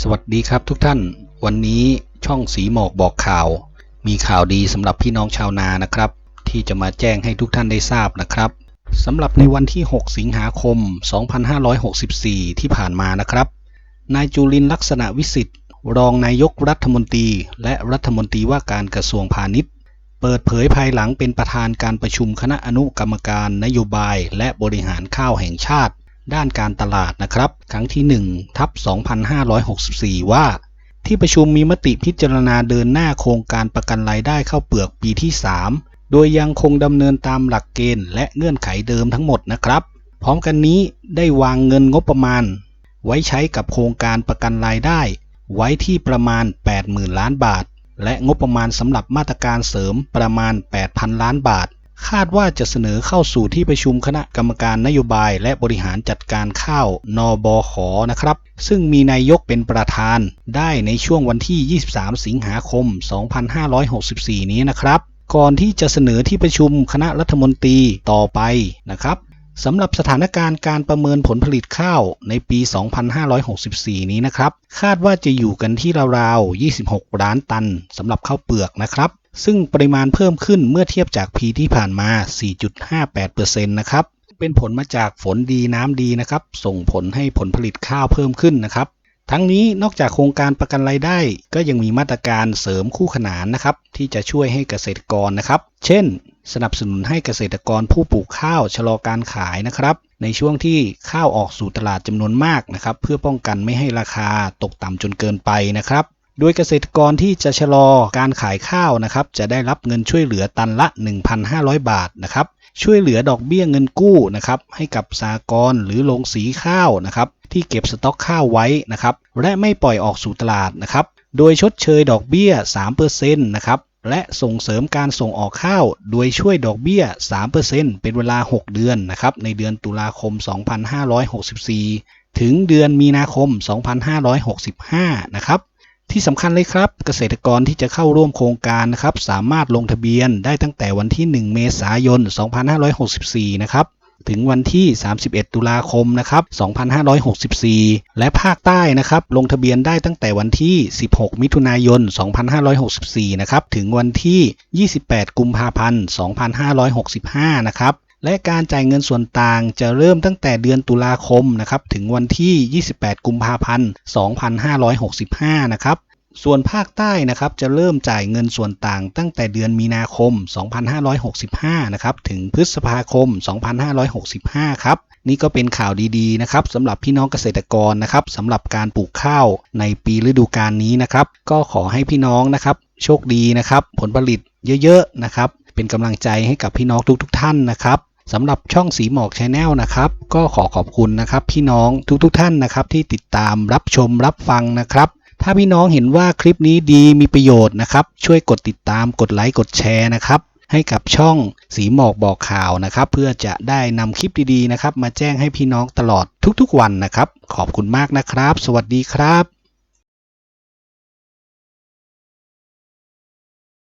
สวัสดีครับทุกท่าน วันนี้ช่องสีหมอกบอกข่าว มีข่าวดีสำหรับพี่น้องชาวนานะครับ ที่จะมาแจ้งให้ทุกท่านได้ทราบนะครับสำหรับในวันที่ 6 สิงหาคม 2564 ที่ผ่านมานะครับ นายจุลินลักษณะวิสิทธิ์ รองนายกรัฐมนตรี และรัฐมนตรีว่าการกระทรวงพาณิชย์ เปิดเผยภายหลังเป็นประธานการประชุมคณะอนุกรรมการนโยบาย และบริหารข้าวแห่งชาติ ด้านการตลาดนะครับ ครั้งที่1ทับ2564 ว่า ที่ประชุมมีมติพิจารณาเดินหน้าโครงการประกันรายได้เข้าเปลือกปีที่ 3 โดยยังคงดำเนินตามหลักเกณฑ์และเงื่อนไขเดิมทั้งหมดนะครับ พร้อมกันนี้ได้วางเงินงบประมาณ ไว้ใช้กับโครงการประกันรายได้ ไว้ที่ประมาณ 80,000 ล้านบาท และงบประมาณสำหรับมาตรการเสริมประมาณ 8,000 ล้านบาท คาดว่าจะเสนอเข้าสู่ที่ประชุมคณะกรรมการนโยบาย และบริหารจัดการข้าวนบขนะครับ ซึ่งมีนายกเป็นประธาน ได้ในช่วงวันที่ 23 สิงหาคม 2564 นี้นะครับ ก่อนที่จะเสนอที่ประชุมคณะรัฐมนตรีต่อไปนะครับสำหรับสถานการณ์การประเมินผลผลิตข้าวในปี 2564 นี้นะครับ คาดว่าจะอยู่กันที่ราวๆ 26 ล้านตันสำหรับข้าวเปลือกนะครับ ซึ่งปริมาณเพิ่มขึ้นเมื่อเทียบจากปีที่ผ่านมา 4.58%นะครับ เป็นผลมาจากฝนดีน้ำดีนะครับ ส่งผลให้ผลผลิตข้าวเพิ่มขึ้นนะครับ ทั้งนี้นอกจากโครงการประกันรายได้ ก็ยังมีมาตรการเสริมคู่ขนานนะครับ ที่จะช่วยให้เกษตรกรนะครับ เช่น สนับสนุนให้เกษตรกรผู้ปลูกข้าวชะลอการขายนะครับ ในช่วงที่ข้าวออกสู่ตลาดจำนวนมากนะครับ เพื่อป้องกันไม่ให้ราคาตกต่ำจนเกินไปนะครับ โดยเกษตรกรที่จะชะลอการขายข้าวนะครับ จะได้รับเงินช่วยเหลือตันละ 1,500 บาทนะครับ ช่วยเหลือดอกเบี้ยเงินกู้นะครับ ให้กับสากรหรือโรงสีข้าวนะครับ ที่เก็บสต็อกข้าวไว้นะครับ และไม่ปล่อยออกสู่ตลาดนะครับ โดยชดเชยดอกเบี้ย 3%นะครับและส่งเสริมการส่งออกข้าว โดยช่วยดอกเบี้ย 3%เป็นเวลา 6 เดือนนะครับ ในเดือนตุลาคม 2564 ถึงเดือนมีนาคม 2565 นะครับ ที่สำคัญเลยครับ เกษตรกรที่จะเข้าร่วมโครงการนะครับสามารถลงทะเบียนได้ตั้งแต่วันที่ 1 เมษายน 2564 นะครับถึงวันที่ 31 ตุลาคม นะครับ 2564 และภาคใต้ นะครับ ลงทะเบียนได้ตั้งแต่วันที่ 16 มิถุนายน 2564 นะครับ ถึงวันที่ 28 กุมภาพันธ์ 2565 นะครับ และการจ่ายเงินส่วนต่างจะเริ่มตั้งแต่เดือนตุลาคมนะครับถึงวันที่ 28 กุมภาพันธ์ 2565 นะครับส่วนภาคใต้นะครับจะเริ่มจ่ายเงินส่วนต่างตั้งแต่เดือนมีนาคม 2565 นะครับถึงพฤษภาคม 2565 ครับนี่ก็เป็นข่าวดีๆนะครับสำหรับพี่น้องเกษตรกรนะครับสำหรับการปลูกข้าวในปีฤดูกาลนี้นะครับ ก็ขอให้พี่น้องนะครับ โชคดีนะครับ ผลผลิตเยอะๆนะครับ เป็นกำลังใจให้กับพี่น้องทุกๆ ท่านนะครับ สำหรับช่องสีหมอกชาแนลนะครับ ก็ขอขอบคุณนะครับพี่น้องทุกๆท่านนะครับ ที่ติดตามรับชมรับฟังนะครับ ถ้าพี่น้องเห็นว่าคลิปนี้ดีมีประโยชน์นะครับ ช่วยกดติดตามกดไลค์กดแชร์นะครับ ให้กับช่องสีหมอกบอกข่าวนะครับ เพื่อจะได้นำคลิปดีๆนะครับ มาแจ้งให้พี่น้องตลอดทุกๆ วันนะครับ ขอบคุณมากนะครับ สวัสดีครับ